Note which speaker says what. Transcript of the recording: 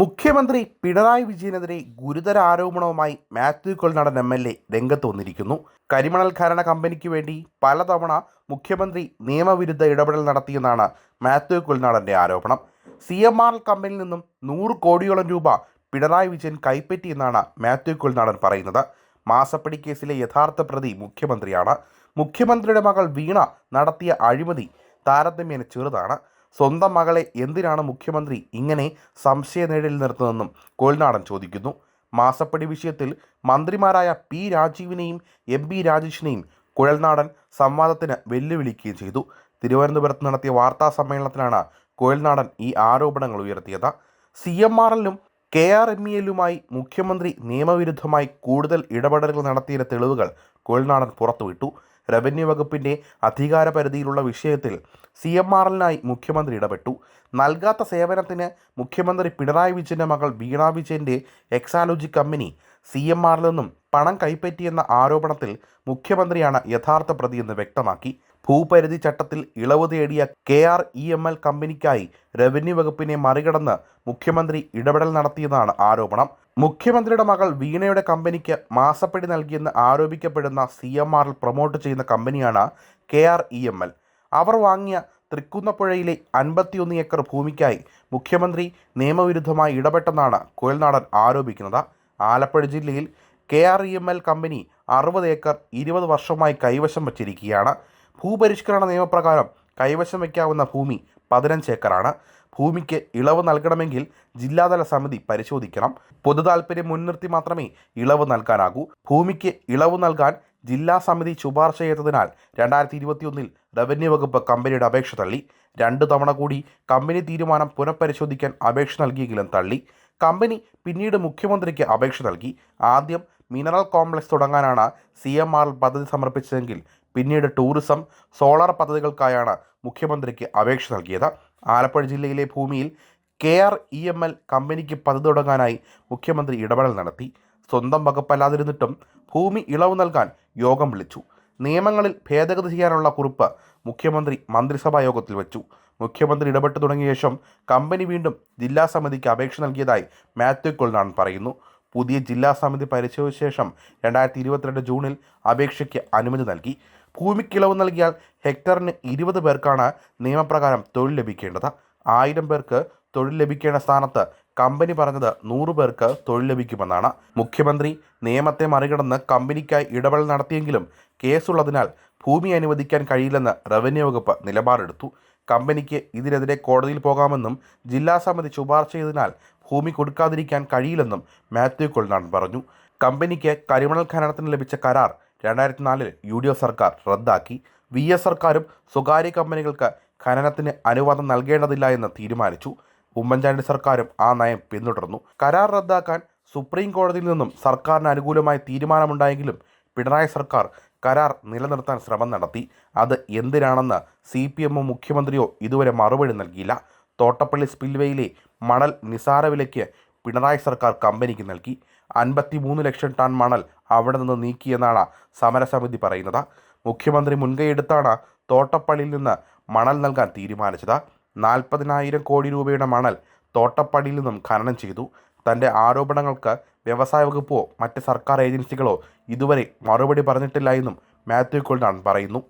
Speaker 1: മുഖ്യമന്ത്രി പിണറായി വിജയനെതിരെ ഗുരുതര ആരോപണവുമായി Mathew Kolnadan M L A രംഗത്ത് വന്നിരിക്കുന്നു. കരിമണൽ ഖനന കമ്പനിക്ക് വേണ്ടി പലതവണ മുഖ്യമന്ത്രി നിയമവിരുദ്ധ ഇടപെടൽ നടത്തിയെന്നാണ് മാത്യു കൊൽനാടന്റെ ആരോപണം. സി എം ആർ കമ്പനിയിൽ നിന്നും നൂറ് കോടിയോളം രൂപ പിണറായി വിജയൻ കൈപ്പറ്റിയെന്നാണ് മാത്യു കൊൽനാടൻ പറയുന്നത്. മാസപ്പടി കേസിലെ യഥാർത്ഥ പ്രതി മുഖ്യമന്ത്രിയാണ്. മുഖ്യമന്ത്രിയുടെ മകൾ വീണ നടത്തിയ അഴിമതി താരതമ്യേന ചെറുതാണ്. സ്വന്തം മകളെ എന്തിനാണ് മുഖ്യമന്ത്രി ഇങ്ങനെ സംശയനേടലിൽ നിർത്തുന്നതെന്നും കോൽനാടൻ ചോദിക്കുന്നു. മാസപ്പടി വിഷയത്തിൽ മന്ത്രിമാരായ പി രാജീവിനെയും എം പി രാജേഷിനെയും കുഴൽനാടൻ സംവാദത്തിന് വെല്ലുവിളിക്കുകയും ചെയ്തു. തിരുവനന്തപുരത്ത് നടത്തിയ വാർത്താ സമ്മേളനത്തിലാണ് കുഴൽനാടൻ ഈ ആരോപണങ്ങൾ ഉയർത്തിയത്. സി എം ആർ എല്ലും കെ ആർ എം ഇ എല്ലുമായി മുഖ്യമന്ത്രി നിയമവിരുദ്ധമായി കൂടുതൽ ഇടപെടലുകൾ നടത്തിയ തെളിവുകൾ കുഴൽനാടൻ പുറത്തുവിട്ടു. റവന്യൂ വകുപ്പിന്റെ അധികാര പരിധിയിലുള്ള വിഷയത്തിൽ സി എം ആർ എല്ലിനായി മുഖ്യമന്ത്രി ഇടപെട്ടു. നൽകാത്ത സേവനത്തിന് മുഖ്യമന്ത്രി പിണറായി വിജയന്റെ മകൾ വീണ വിജയന്റെ എക്സാലോജി കമ്പനി സി എം ആറിൽ നിന്നും പണം കൈപ്പറ്റിയെന്ന ആരോപണത്തിൽ മുഖ്യമന്ത്രിയാണ് യഥാർത്ഥ പ്രതിയെന്ന് വ്യക്തമാക്കി. ഭൂപരിധി ചട്ടത്തിൽ ഇളവ് തേടിയ K R E M L കമ്പനിക്കായി revenue വകുപ്പിനെ മറികടന്ന് മുഖ്യമന്ത്രി ഇടപെടൽ നടത്തിയെന്നാണ് ആരോപണം. മുഖ്യമന്ത്രിയുടെ മകൾ വീണയുടെ കമ്പനിക്ക് മാസപ്പടി നൽകിയെന്ന് ആരോപിക്കപ്പെടുന്ന സി എം ആറിൽ പ്രൊമോട്ട് ചെയ്യുന്ന കമ്പനിയാണ് K R E M L. അവർ വാങ്ങിയ തൃക്കുന്നപ്പുഴയിലെ അൻപത്തിയൊന്ന് ഏക്കർ ഭൂമിക്കായി മുഖ്യമന്ത്രി നിയമവിരുദ്ധമായി ഇടപെട്ടെന്നാണ് കുഴൽനാടൻ ആരോപിക്കുന്നത്. ആലപ്പുഴ ജില്ലയിൽ K R E M L company അറുപത് ഏക്കർ ഇരുപത് വർഷമായി കൈവശം വച്ചിരിക്കുകയാണ്. ഭൂപരിഷ്കരണ നിയമപ്രകാരം കൈവശം വയ്ക്കാവുന്ന ഭൂമി പതിനഞ്ച് ഏക്കറാണ്. ഭൂമിക്ക് ഇളവ് നൽകണമെങ്കിൽ ജില്ലാതല സമിതി പരിശോധിക്കണം. പൊതുതാൽപര്യം മുൻനിർത്തി മാത്രമേ ഇളവ് നൽകാനാകൂ. ഭൂമിക്ക് ഇളവ് നൽകാൻ ജില്ലാ സമിതി ശുപാർശ ചെയ്തതിനാൽ രണ്ടായിരത്തി ഇരുപത്തിയൊന്നിൽ റവന്യൂ വകുപ്പ് കമ്പനിയുടെ അപേക്ഷ തള്ളി. രണ്ട് തവണ കൂടി കമ്പനി തീരുമാനം പുനഃപരിശോധിക്കാൻ അപേക്ഷ നൽകിയെങ്കിലും തള്ളി. കമ്പനി പിന്നീട് മുഖ്യമന്ത്രിക്ക് അപേക്ഷ നൽകി. ആദ്യം മിനറൽ കോംപ്ലക്സ് തുടങ്ങാനാണ് സി എം ആർ പദ്ധതി സമർപ്പിച്ചതെങ്കിൽ പിന്നീട് ടൂറിസം സോളാർ പദ്ധതികൾക്കായാണ് മുഖ്യമന്ത്രിക്ക് അപേക്ഷ നൽകിയത്. ആലപ്പുഴ ജില്ലയിലെ ഭൂമിയിൽ K R E M L കമ്പനിക്ക് പദ്ധതി തുടങ്ങാനായി മുഖ്യമന്ത്രി ഇടപെടൽ നടത്തി. സ്വന്തം വകുപ്പല്ലാതിരുന്നിട്ടും ഭൂമി ഇളവ് നൽകാൻ യോഗം വിളിച്ചു. നിയമങ്ങളിൽ ഭേദഗതി ചെയ്യാനുള്ള കുറിപ്പ് മുഖ്യമന്ത്രി മന്ത്രിസഭാ യോഗത്തിൽ വെച്ചു. മുഖ്യമന്ത്രി ഇടപെട്ടു തുടങ്ങിയ ശേഷം കമ്പനി വീണ്ടും ജില്ലാ സമിതിക്ക് അപേക്ഷ നൽകിയതായി മാത്യു കൊൽനാൺ പറയുന്നു. പുതിയ ജില്ലാ സമിതി പരിശോധിച്ച ശേഷം രണ്ടായിരത്തി ഇരുപത്തിരണ്ട് ജൂണിൽ അപേക്ഷയ്ക്ക് അനുമതി നൽകി. ഭൂമിക്കിളവ് നൽകിയാൽ ഹെക്ടറിന് ഇരുപത് പേർക്കാണ് നിയമപ്രകാരം തൊഴിൽ ലഭിക്കേണ്ടത്. ആയിരം പേർക്ക് തൊഴിൽ ലഭിക്കേണ്ട സ്ഥാനത്ത് കമ്പനി പറഞ്ഞത് നൂറ് പേർക്ക് തൊഴിൽ ലഭിക്കുമെന്നാണ്. മുഖ്യമന്ത്രി നിയമത്തെ മറികടന്ന് കമ്പനിക്കായി ഇടപെടൽ നടത്തിയെങ്കിലും കേസുള്ളതിനാൽ ഭൂമി അനുവദിക്കാൻ കഴിയില്ലെന്ന് റവന്യൂ വകുപ്പ് നിലപാടെടുത്തു. കമ്പനിക്ക് ഇതിനെതിരെ കോടതിയിൽ പോകാമെന്നും ജില്ലാ സമിതി ശുപാർശ ചെയ്തതിനാൽ ഭൂമി കൊടുക്കാതിരിക്കാൻ കഴിയില്ലെന്നും മാത്യു കൊൾനാടൻ പറഞ്ഞു. കമ്പനിക്ക് കരിമണൽ ഖനനത്തിന് ലഭിച്ച കരാർ രണ്ടായിരത്തി നാലിൽ യു ഡി എഫ് സർക്കാർ റദ്ദാക്കി. വി എസ് സർക്കാരും സ്വകാര്യ കമ്പനികൾക്ക് ഖനനത്തിന് അനുവാദം നൽകേണ്ടതില്ല എന്ന് തീരുമാനിച്ചു. ഉമ്മൻചാണ്ടി സർക്കാരും ആ നയം പിന്തുടർന്നു. കരാർ റദ്ദാക്കാൻ സുപ്രീം കോടതിയിൽ നിന്നും സർക്കാരിന് അനുകൂലമായ തീരുമാനമുണ്ടായെങ്കിലും പിണറായി സർക്കാർ കരാർ നിലനിർത്താൻ ശ്രമം നടത്തി. അത് എന്തിനാണെന്ന് സി പി എമ്മോ മുഖ്യമന്ത്രിയോ ഇതുവരെ മറുപടി നൽകിയില്ല. തോട്ടപ്പള്ളി സ്പിൽവേയിലെ മണൽ നിസാര വിലയ്ക്ക് പിണറായി സർക്കാർ കമ്പനിക്ക് നൽകി. അൻപത്തി മൂന്ന് ലക്ഷം ടൺ മണൽ അവിടെ നിന്ന് നീക്കിയെന്നാണ് സമരസമിതി പറയുന്നത്. മുഖ്യമന്ത്രി മുൻകൈയെടുത്താണ് തോട്ടപ്പള്ളിയിൽ നിന്ന് മണൽ നൽകാൻ തീരുമാനിച്ചത്. നാൽപ്പതിനായിരം കോടി രൂപയുടെ മണൽ തോട്ടപ്പള്ളിയിൽ നിന്നും ഖനനം ചെയ്തു. തന്റെ ആരോപണങ്ങൾക്ക് വ്യവസായ വകുപ്പോ മറ്റ് സർക്കാർ ഏജൻസികളോ ഇതുവരെ മറുപടി പറഞ്ഞിട്ടില്ല എന്നും മാത്യു കൊൽഡാൺ പറയുന്നു.